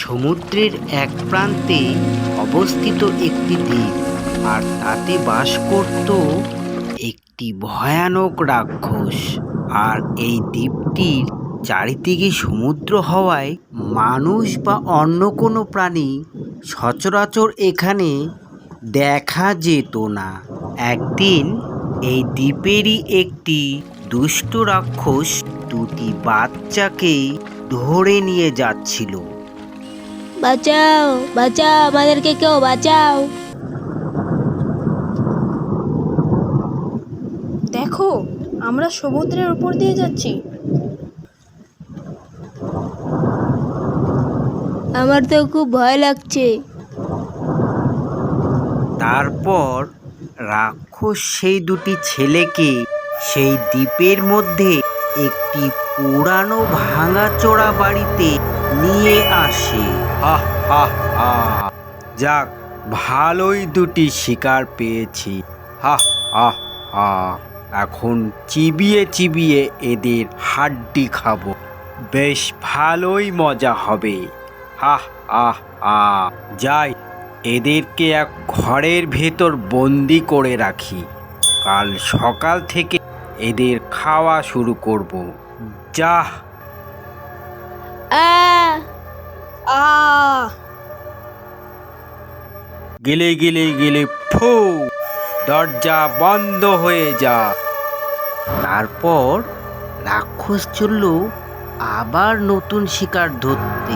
সমুদ্রের এক প্রান্তে অবস্থিত একটি দ্বীপ, আর তাতে বাস করত একটি ভয়ানক রাক্ষস। আর এই দ্বীপটির চারিদিকে সমুদ্র হওয়ায় মানুষ বা অন্য কোনো প্রাণী সচরাচর এখানে দেখা যেত না। একদিন এই দ্বীপেরই একটি দুষ্ট রাক্ষস দুটি বাচ্চাকে ধরে নিয়ে যাচ্ছিল। বাঁচাও বাঁচাও আমাদেরকে কেউ বাঁচাও। দেখো আমরা সমুদ্রের উপর দিয়ে যাচ্ছি। আমার তো খুব ভয় লাগছে। তারপর রাক্ষস সেই দুটি ছেলেকে সেই দ্বীপের মধ্যে একটি পুরানো ভাঙাচোরা বাড়িতে নিয়ে আসে। হা হা হা। যাক, ভালোই দুটি শিকার পেয়েছি। হা এখন চিবিয়ে চিবিয়ে এদের হাড্ডি খাব। বেশ ভালোই মজা হবে। হা হা হা। যাই, এদেরকে এক ঘরের ভেতর বন্দি করে রাখি। কাল সকাল থেকে এদের খাওয়া শুরু করব। যা গেলে গেলে গেলে ফু, দরজা বন্ধ হয়ে যা। তারপর রাক্ষস চলল আবার নতুন শিকার ধরতে।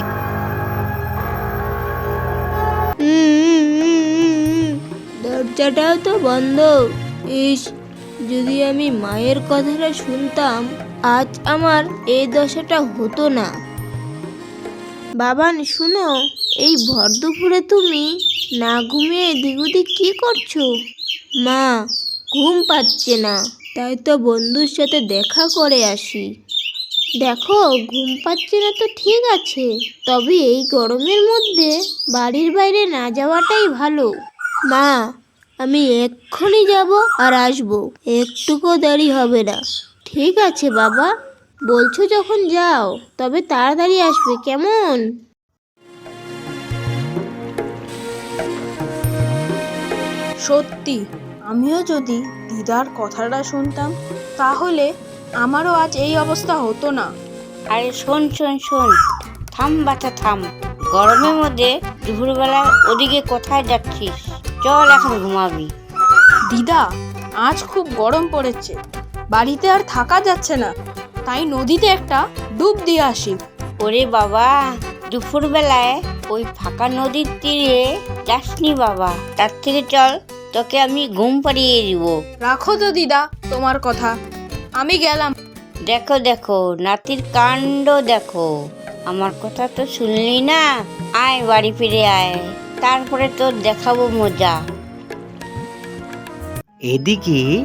দরজাটাও তো বন্ধ। ইস, যদি আমি মায়ের কথাটা শুনতাম, আজ আমার এই দশাটা হতো না। বাবান, শুনো, এই ভর তুমি না ঘুমিয়ে এদিক ওদিক কি করছ? মা, ঘুম পাচ্ছে না। তাই তো বন্ধুর সাথে দেখা করে আসি। দেখো, ঘুম পাচ্ছে না তো ঠিক আছে। তবে এই গরমের মধ্যে বাড়ির বাইরে না যাওয়াটাই ভালো। মা, আমি এক্ষুনি যাব আর আসব। একটুকু দেরি হবে না। ঠিক আছে বাবা। বলছো যখন যাও, তবে তাড়াতাড়ি আসবে, কেমন? সত্যি আমিও যদি দিদার কথাটা শুনতাম তাহলে আমারও আজ এই অবস্থা হতো না। আরে শোন শোন শোন। থাম বাচ্চা থাম। গরমের মধ্যে দুপুরবেলা ওদিকে কোথায় যাচ্ছিস? চল এখন ঘুমাবি। দিদা আজ খুব গরম পড়েছে। বাড়িতে আর থাকা যাচ্ছে না। তাই নদীতে একটা ডুব দিয়ে আসি। ওরে বাবা দুপুরবেলায় ওই ফাঁকা নদীর তীরে যাসনি বাবা। তার থেকে চল তোকে আমি ঘুম পাড়িয়ে দিব। রাখো তো দিদা তোমার কথা। আমি গেলাম। দেখো দেখো নাতির কাণ্ড দেখো। আমার কথা তো শুনলি না? আয় বাড়ি ফিরে আয়। তারপরে তোর দেখাবো মজা। এদিকে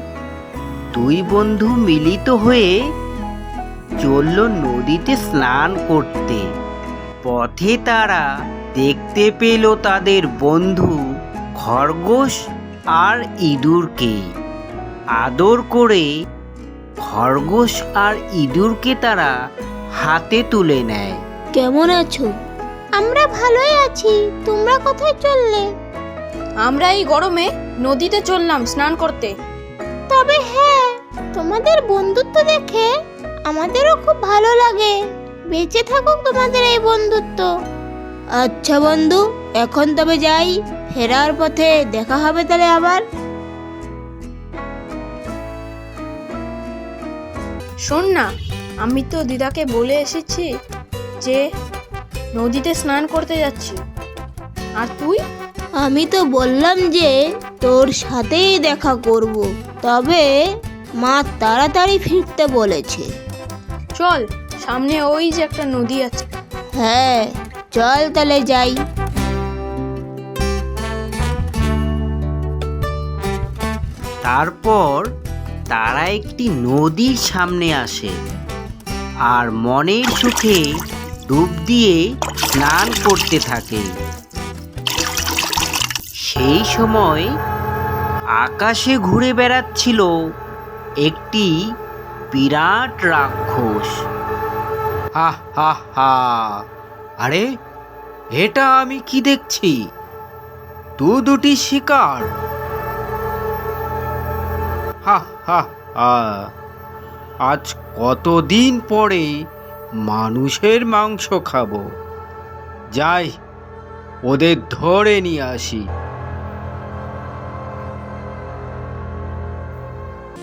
দুই বন্ধু মিলিত হয়ে চলল নদীতে স্নান করতে। পথে তারা দেখতে পেল তাদের বন্ধু খরগোশ আর ইঁদুরকে। আদর করে খরগোশ আর ইঁদুরকে তারা হাতে তুলে নেয়। কেমন আছো? আমরা ভালোই আছি। তোমরা কোথায় চললে? আমরা এই গরমে নদীতে চললাম স্নান করতে। তবে হ্যাঁ তোমাদের বন্ধুত্ব দেখে আমাদেরও খুব ভালো লাগে। বেঁচে থাকুক তোমাদের এই বন্ধুত্ব। আচ্ছা বন্ধু এখন তবে যাই ফেরার পথে দেখা হবে তাহলে আবার। শোন না আমি তো দিদাকে বলে এসেছি যে নদীতে স্নান করতে যাচ্ছি। আর তুই? আমি তো বললাম যে তোর সাথেই দেখা করব তবে মা তাড়াতাড়ি ফিরতে বলেছে। চল সামনে ওই যে একটা নদী আছে। হ্যাঁ চল তাহলে যাই। তারপর তারা একটি নদীর সামনে আসে আর মনের সুখে ডুব দিয়ে স্নান করতে থাকে। সেই সময় আকাশে ঘুরে বেড়াচ্ছিল একটি বিরাট রাক্ষস। হা হা আরে, এটা আমি কি দেখছি? দু দুটি শিকার। হা হা হা। আজ কতদিন পরে মানুষের মাংস খাব। যাই, ওদের ধরে নিয়ে আসি।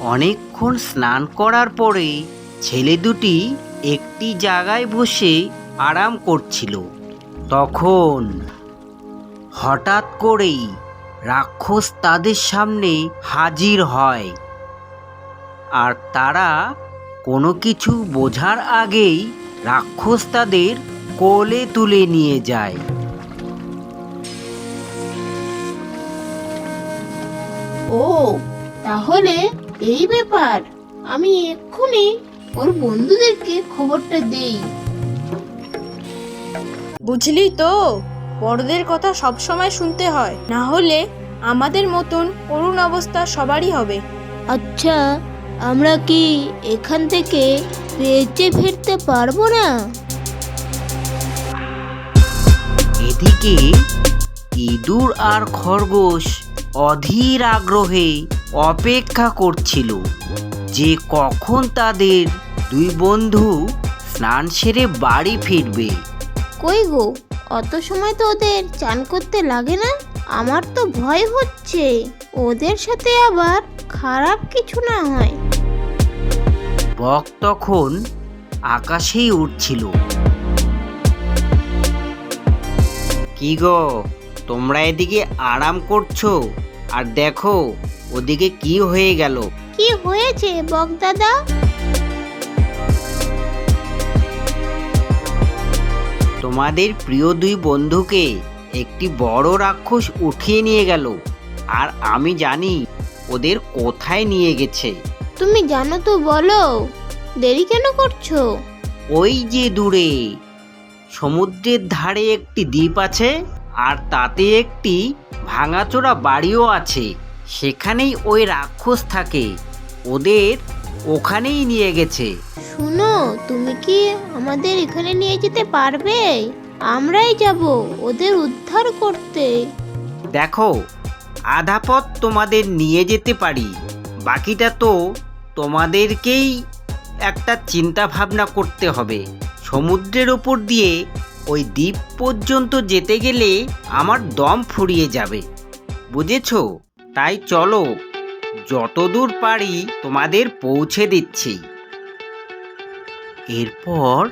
অনেকক্ষণ স্নান করার পরে ছেলে দুটি একটি জায়গায় বসে আরাম করছিল। তখন হঠাৎ করেই রাক্ষস তাদের সামনে হাজির হয়। আর তারা কোনো কিছু বোঝার আগেই রাক্ষস তাদের কোলে তুলে নিয়ে যায়। ও, তাহলে এই ব্যাপার। আমি এক্ষুনি ওর বন্ধুদেরকে খবরটা দেই। বুঝলি তো বড়দের কথা সবসময় শুনতে হয়। না হলে আমাদের মতন করুণ অবস্থা সবারই হবে। আচ্ছা আমরা কি এখান থেকে বেঁচে ফিরতে পারব না? এদিকে ইঁদুর আর খরগোশ অধীর আগ্রহে অপেক্ষা করছিল যে কখন তাদের দুই বন্ধু স্নান সেরে বাড়ি ফিরবে। কই গো অত সময় তো ওদের চান করতে লাগে না আমার তো ভয় হচ্ছে। ওদের সাথে আবার খারাপ কিছু না হয়। বক তখন আকাশেই উঠছিল। কি গো তোমরা এদিকে আরাম করছ? আর দেখো ওদিকে কি হয়ে গেল? কি হয়েছে বক দাদা? তোমাদের প্রিয় দুই বন্ধুকে একটি বড় রাক্ষস উঠিয়ে নিয়ে গেল। আর আমি জানি ওদের কোথায় নিয়ে গেছে। তুমি জানো তো বলো। দেরি কেন করছ? ওই যে দূরে সমুদ্রের ধারে একটি দ্বীপ আছে আর তাতে একটি ভাঙাচোরা বাড়িও আছে। সেখানেই ওই রাক্ষস থাকে। ওদের ওখানেই নিয়ে গেছে। শুনো তুমি কি আমাদের এখানে নিয়ে যেতে পারবে? আমরাই যাব ওদের উদ্ধার করতে। দেখো আধা পথ তোমাদের নিয়ে যেতে পারি বাকিটা তো তোমাদেরকেই একটা চিন্তা ভাবনা করতে হবে। সমুদ্রের ওপর দিয়ে ওই দ্বীপ পর্যন্ত যেতে গেলে আমার দম ফুরিয়ে যাবে। বুঝেছ? তাই চলো। যতদূর পারি তোমাদের পৌঁছে দিচ্ছি। এরপর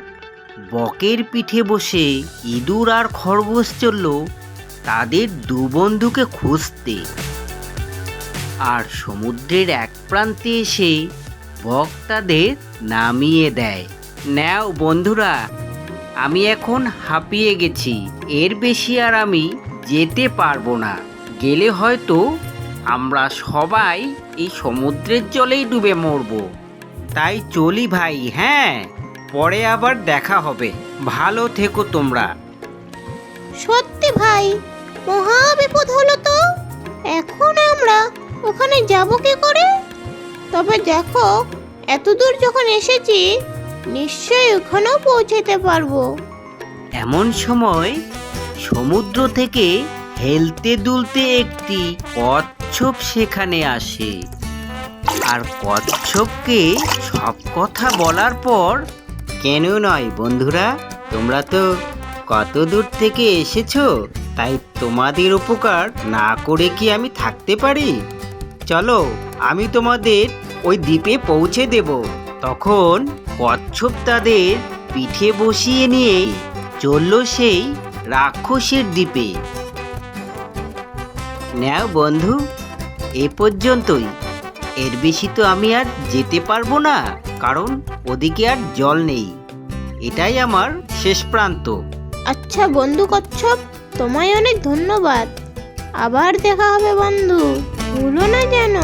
বকের পিঠে বসে ইঁদুর আর খরগোশ চলল তাদের দু বন্ধুকে খুঁজতে। আর সমুদ্রের এক প্রান্তে এসে বক তাদের নামিয়ে দেয়। নাও বন্ধুরা, আমি এখন হাঁপিয়ে গেছি। এর বেশি আর আমি যেতে পারব না। গেলে হয়তো আমরা সবাই এই সমুদ্রের জলেই ডুবে মরবো। তাই চলি ভাই হ্যাঁ পরে আবার দেখা হবে। ভালো থেকো তোমরা। সত্যি ভাই মহা বিপদ হলো তো। এখন আমরা ওখানে যাব কি করে? তবে দেখো এত দূর যখন এসেছি নিশ্চয়ই ওখানেও পৌঁছাতে পারব। এমন সময় সমুদ্র থেকে হেলতে দুলতে একটি কচ্ছপ সেখানে আসে। আর কচ্ছপকে সব কথা বলার পর কেন নয় বন্ধুরা? তোমরা তো কত দূর থেকে এসেছ, তাই তোমাদের উপকার না করে কি আমি থাকতে পারি? চলো, আমি তোমাদের ওই দ্বীপে পৌঁছে দেব। তখন কচ্ছপ তাদের পিঠে বসিয়ে নিয়ে চলল সেই রাক্ষসের দ্বীপে। নাও বন্ধু এ পর্যন্তই। এর বেশি তো আমি আর যেতে পারব না কারণ ওদিকে আর জল নেই। এটাই আমার শেষ প্রান্ত। আচ্ছা বন্ধু কচ্ছপ তোমায় অনেক ধন্যবাদ। আবার দেখা হবে বন্ধু ভুলো না যেন।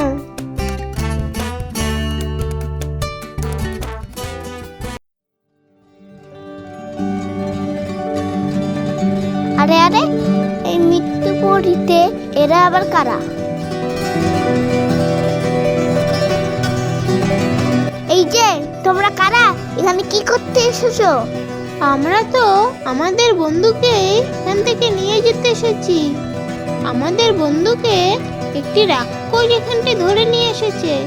আরে আরে এই মৃত্যু পরিতে এরা আবার কারা? তোমরা কারা? এখানে কি করতে এসেছ? আমরা তো আমাদের বন্ধুকে এখান থেকে নিয়ে যেতে এসেছি। আমাদের বন্ধুকে একটি রাক্ষস এখানটি ধরে নিয়ে এসেছে।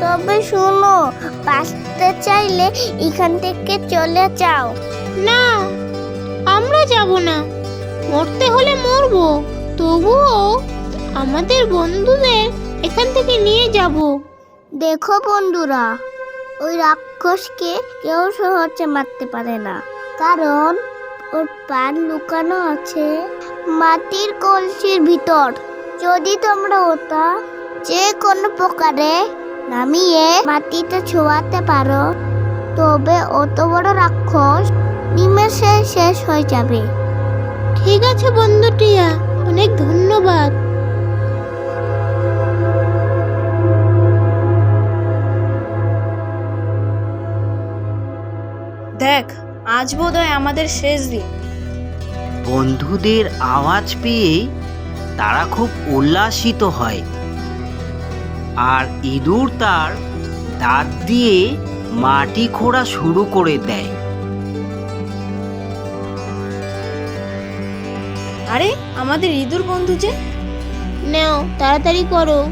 তবে শোনো বাঁচতে চাইলে এখান থেকে চলে যাও। না আমরা যাব না। মরতে হলে মরবো। তবুও আমাদের বন্ধুদের এখান থেকে নিয়ে যাব। দেখো বন্ধুরা ওই রাক্ষসকে কেউ সহজে মারতে পারে না। কারণ, ওর প্রাণ লুকানো আছে মাটির কলসির ভিতর। যদি তোমরা ওটা যে কোনো প্রকারে নামিয়ে মাটিতে ছোঁয়াতে পারো, তবে অত বড় রাক্ষস নিমেষে শেষ হয়ে যাবে। ঠিক আছে বন্ধুটিয়া, অনেক ধন্যবাদ। দেখ আজ বোধহয় আমাদের শেষ দিন। বন্ধুদের আওয়াজ পেয়ে তারা খুব উল্লাসিত হয়। আর ইঁদুর তার দাঁত দিয়ে মাটি খোঁড়া শুরু করে দেয়। আরে আমাদের ইঁদুর বন্ধু যে। নেও তাড়াতাড়ি করো।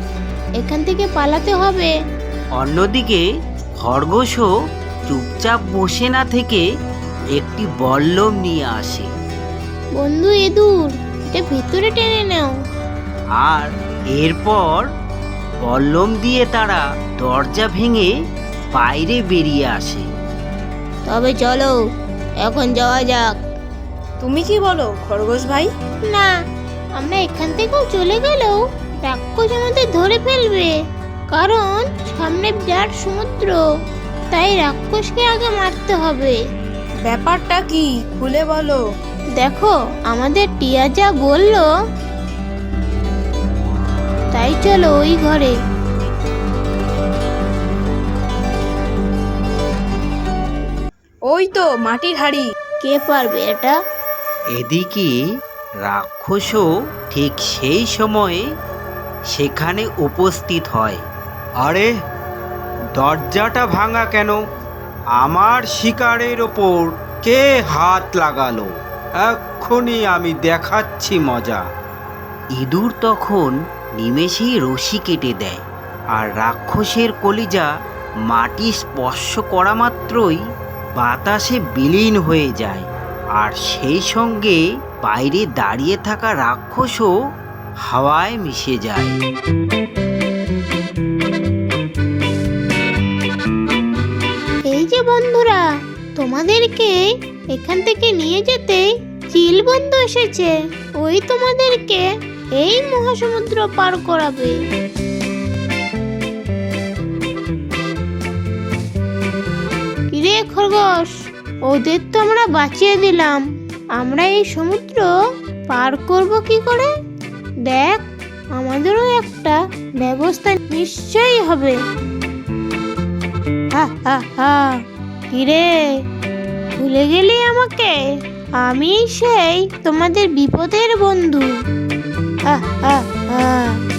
এখান থেকে পালাতে হবে। অন্যদিকে খরগোশও চুপচাপ বসে না থেকে একটি বল্লম নিয়ে আসে। বন্ধু ইঁদুর এটা ভিতরে টেনে নাও। আর এরপর বল্লম দিয়ে তারা দরজা ভেঙে বাইরে বেরিয়ে আসে। তবে চলো এখন যাওয়া যাক। তুমি কি বলো খরগোশ ভাই? না আমরা এখান থেকেও চলে গেলেও রাক্ষস আমাদের ধরে ফেলবে কারণ সামনে বিরাট সমুদ্র। তাই রাক্ষসকে আগে মারতে হবে। ব্যাপারটা কি? খুলে বলো। দেখো আমাদের টিয়া যা বলল তাই চলো ওই ঘরে। ওই তো মাটির হাড়ি। কে পারবে এটা? এদিকে রাক্ষসও ঠিক সেই সময়ে সেখানে উপস্থিত হয়। আরে দরজাটা ভাঙা কেন? আমার শিকারের ওপর কে হাত লাগালো? এক্ষুনি আমি দেখাচ্ছি মজা। ইঁদুর তখন নিমেষেই রশি কেটে দেয়, আর রাক্ষসের কলিজা মাটি স্পর্শ করা মাত্রই বাতাসে বিলীন হয়ে যায়, আর সেই সঙ্গে বাইরে দাঁড়িয়ে থাকা রাক্ষসও হাওয়ায় মিশে যায়। তোমাদেরকে এখান থেকে নিয়ে যেতে চিল বন্ধু এসেছে। ওই তোমাদেরকে এই মহাসমুদ্র পার করাবে। কিরে খরগোশ, ওদের তো আমরা বাঁচিয়ে দিলাম। আমরা এই সমুদ্র পার করব কি করে? দেখ, আমাদেরও একটা ব্যবস্থা নিশ্চয়ই হবে। হা হা হা। কিরে ভুলে গেলি আমাকে? আমি সেই তোমাদের বিপদের বন্ধু। আহ আহ হা